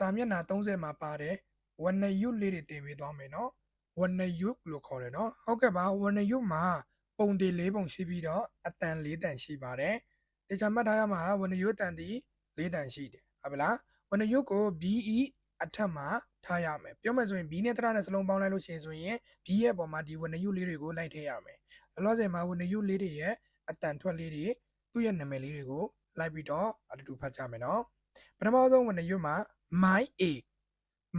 စာမျက်နှာ30မှာပါတယ်ဝဏယုလေးတွေတင်ပေးသွားမယ်နော်ဝဏယုလို့ခေါ်တယ်နော်ဟုတ်ကဲ့ပါဝဏယုမှာပုံတေ၄ပုံရှိပြီးတော့အတန်၄တန်ရှိပါတယ်တခြားမှတ်ထားရမှာဝဏယုတန်ဒီ၄တန်ရှိတယ်ဟုတ်ပြီလားဝဏယုကို BE အထက်မှာထားရမယ်ပြောမယ်ဆိုရင် B နဲ့တရနဲ့စလုံးပေါင်းလိုက်လို့ရှိရင်ဆိုရင် B ရဲ့ပုံမှာဒီဝဏယုလေးတွေကိုလိုက်ထည့်ရမယ်လောလောဆယ်မှာဝဏယုလေးတွေရဲ့အတန်ထွက်လေးတွေသူ့ရဲ့နာမည်လေးတွေကိုလိုက်ပြီးတော့အတူတူဖတ်ကြမယ်နော်ပထမဆုံးဝဏယုမှာ my egg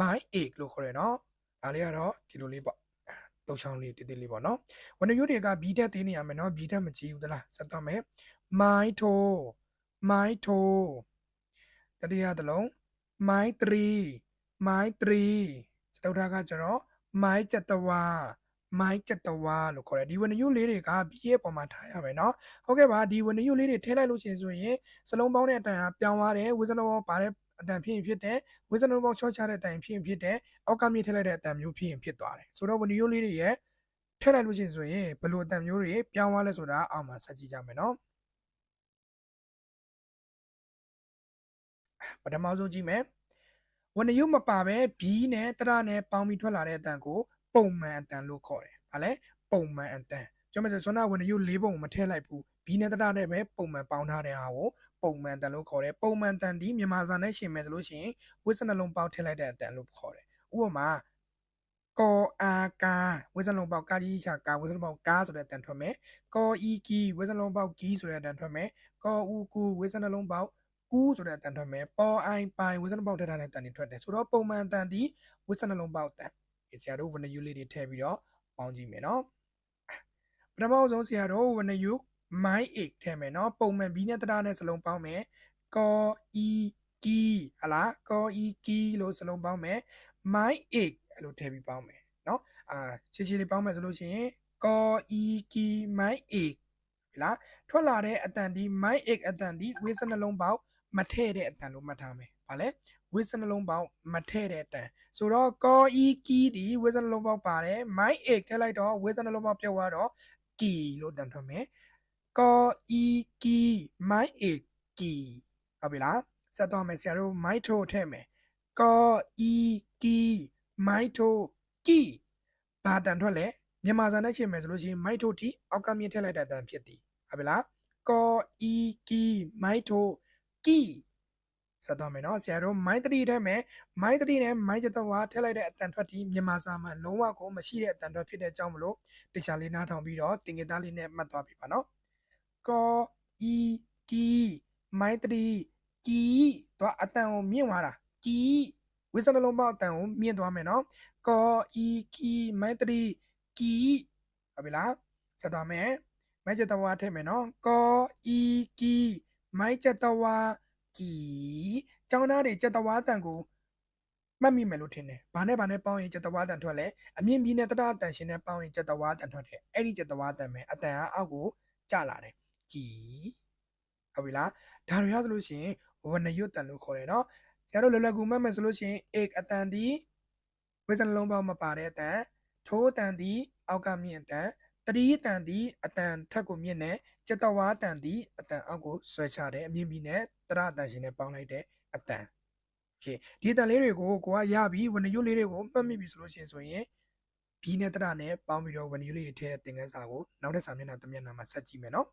my egg လို့ခေါ်တယ်နော်ဒါလေးကတော့ဒီလိုလေးပေါ့တုံချောင်းလေးတိတိလေးပေါ့နော်ဝဏယုတွေက B တက်သေးနေရမယ်နော် B တက်မကြည့်ဘူးသလားဆက်တော့မယ် my toe my toe တတိယတစ်လုံး my 3 my 3စတုထားကကျတော့ my ကျက်တဝါ my ကျက်တဝါလို့ခေါ်တယ်ဒီဝဏယုလေးတွေက B ရဲ့ပုံမှာထားရမယ်နော်ဟုတ်ကဲ့ပါဒီဝဏယုလေးတွေထည့်လိုက်လို့ရှိရင်ဆိုရင်စလုံးပေါင်းတဲ့အတန်ဟာပြောင်းသွားတယ်ဝိဇ္ဇနဘောပါတဲ့ အတန်ဖြစ်ရင်ဖြစ်တယ်ဝိဇ္ဇနဘောချောချတဲ့အတန်ဖြစ်ရင်ဖြစ်တယ်အောက်ကမြင့်ထည့်လိုက်တဲ့အတန်မျိုးဖြစ်ရင်ဖြစ်သွားတယ်ဆိုတော့ဝဏယုလေးတွေရဲ့ထည့်လိုက်လို့ရှိရင်ဆိုရင်ဘယ်လိုအတန်မျိုးတွေပြောင်းသွားလဲဆိုတာအောက်မှာဆက်ကြည့်ကြမယ်နော်ပထမဆုံးကြည့်မယ်ဝဏယုမပါပဲ B နဲ့တရနဲ့ပေါင်းပြီးထွက်လာတဲ့အတန်ကိုပုံမှန်အတန်လို့ခေါ်တယ်။ဟာလဲပုံမှန်အတန် ပြောမယ်ဆိုဆွမ်းနာဝဏယု၄ပုံမထည့်လိုက်ဘူး။ B နဲ့တရနဲ့ပဲပုံမှန်ပေါင်းထားတဲ့ဟာကိုပုံမှန်အတန်လို့ခေါ်တယ်။ပုံမှန်အတန်ဒီမြန်မာစာနဲ့ရှင်မယ်ဆိုလို့ရှိရင်ဝိစနှလုံးပေါက်ထည့်လိုက်တဲ့အတန်လို့ခေါ်တယ်။ဥပမာကောအာကာဝိစလုံးပေါက်ကာကြီးချာကာဝိစလုံးပေါက်ကာဆိုတဲ့အတန်ထွက်မယ်။ကောအီကီဝိစလုံးပေါက်ကီဆိုတဲ့အတန်ထွက်မယ်။ကောဦးကူဝိစနှလုံးပေါက်ကူးဆိုတဲ့အတန်ထွက်မယ်ပေါ်အိုင်ပိုင်ဝိစနှပေါက်ထက်ထားတဲ့အတန်တွေထွက်တယ်ဆိုတော့ပုံမှန်အတန်ဒီဝိစနှလုံးပေါက်တန်ဒီဆရာတို့ဝနယူလေးတွေထည့်ပြီးတော့ပေါင်းကြည့်မယ်နော်ပ ထမဆုံးဆရာတို့ဝနယူ my egg ထည့်မယ်နော်ပုံမှန် b နဲ့တရနဲ့စလုံးပေါင်းမယ်ကောအီကီဟလားကောအီကီလို့စလုံးပေါင်းမယ် my egg အဲ့လိုထည့်ပြီးပေါင်းမယ်နော်အာချီချီလေးပေါင်းမယ်ဆိုလို့ရှိရင်ကောအီကီ my egg ဟလားထွက်လာတဲ့အတန်ဒီ my egg အတန်ဒီဝိစနှလုံးပေါက်မထည့်တဲ့အတန်လို့မှတ်ထားမယ်။ဗာလဲဝိစနှလုံးပေါက်မထည့်တဲ့အတန်ဆိုတော့ကောအီကီဒီဝိစနှလုံးပေါက်ပါတယ် my egg ထည့်လိုက်တော့ဝိစနှလုံးပေါက်ပြောက်သွားတော့ ကီလို့တန်ထွက်မယ်။ကောအီကီ my egg ကီဟုတ်ပြီလားဆက်တော့မယ်ဆရာတို့ my toe ထည့်မယ်။ကောအီကီ my toe ကီဘာတန်ထွက်လဲမြန်မာစာနဲ့ရှင်းမယ်ဆိုလို့ရှိရင် my toe တီအောက်ကမြင့်ထည့်လိုက်တဲ့အတန်ဖြစ်သည်ဟုတ်ပြီလားကောအီကီ my toe ကီ ဆက်သွားမယ်နော်ဆရာတို့ my 3ထဲမှာ my 3နဲ့ my 7ဝါထည့်လိုက်တဲ့အတန်ထွက်ဒီမြန်မာစာမှာလုံးဝကိုမရှိတဲ့အတန်ထွက်ဖြစ်တဲ့အကြောင်းမလို့တေချာလေးနားထောင်ပြီးတော့သင်္ကေတလေးနဲ့မှတ်သွားပြီပါနော်ကောအီကီ my 3ကီတော့အတန်ကိုမြင့်သွားတာကီဝိစနလုံးပေါက်အတန်ကိုမြင့်သွားမယ်နော်ကောအီကီ my 3ကီဟုတ်ပြီလားဆက်သွားမယ်မိုက်ချက်တဝါထည့်မယ်နော်ကောအီကီမိုက်ချက်တဝါ ကီကျောင်းသားတွေချက်တဝါတန်ကိုမှတ်မိမယ်လို့ထင်တယ်။ဘာနဲ့ဘာနဲ့ပေါင်းရင်ချက်တဝါတန်ထွက်လဲအမြင့်ပြီးနဲ့တရအတန်ရှင်နဲ့ပေါင်းရင်ချက်တဝါတန်ထွက်တယ်။အဲ့ဒီချက်တဝါတန်မယ်အတန်ကအောက်ကိုကျလာတယ်။ကီဟုတ်ပြီလား။ဒါတွေရဆိုလို့ရှိရင်ဝနရွတ်တန်လို့ခေါ်တယ်နော်။ဆရာတို့လောလောကူမှတ်မယ်ဆိုလို့ရှိရင် egg အတန်ဒီဝိဇ္ဇနှလုံးပေါင်းမပါတဲ့အတန်ထိုးအတန်ဒီအောက်ကမြင့်အတန် တတိယတန်သည်အတန်ထက်ကိုမြင့်တဲ့ကျတဝါတန်သည်အတန်အောက်ကိုဆွဲချတယ်အမြင့်ပြီးနဲ့တရအတန်ရှင်နဲ့ပေါင်းလိုက်တဲ့အတန်โอเคဒီအတန်လေးတွေကိုကိုကရပြီးဝဏယုလေးတွေကိုမှတ်မိပြီဆိုလို့ရှိရင်ဆိုရင်ဘီနဲ့တရနဲ့ပေါင်းပြီးတော့ဝဏယုလေးတွေထည့်တဲ့သင်ခန်းစာကိုနောက်တဲ့စာမျက်နှာတစ်မျက်နှာမှာဆက်ကြည့်မယ်နော်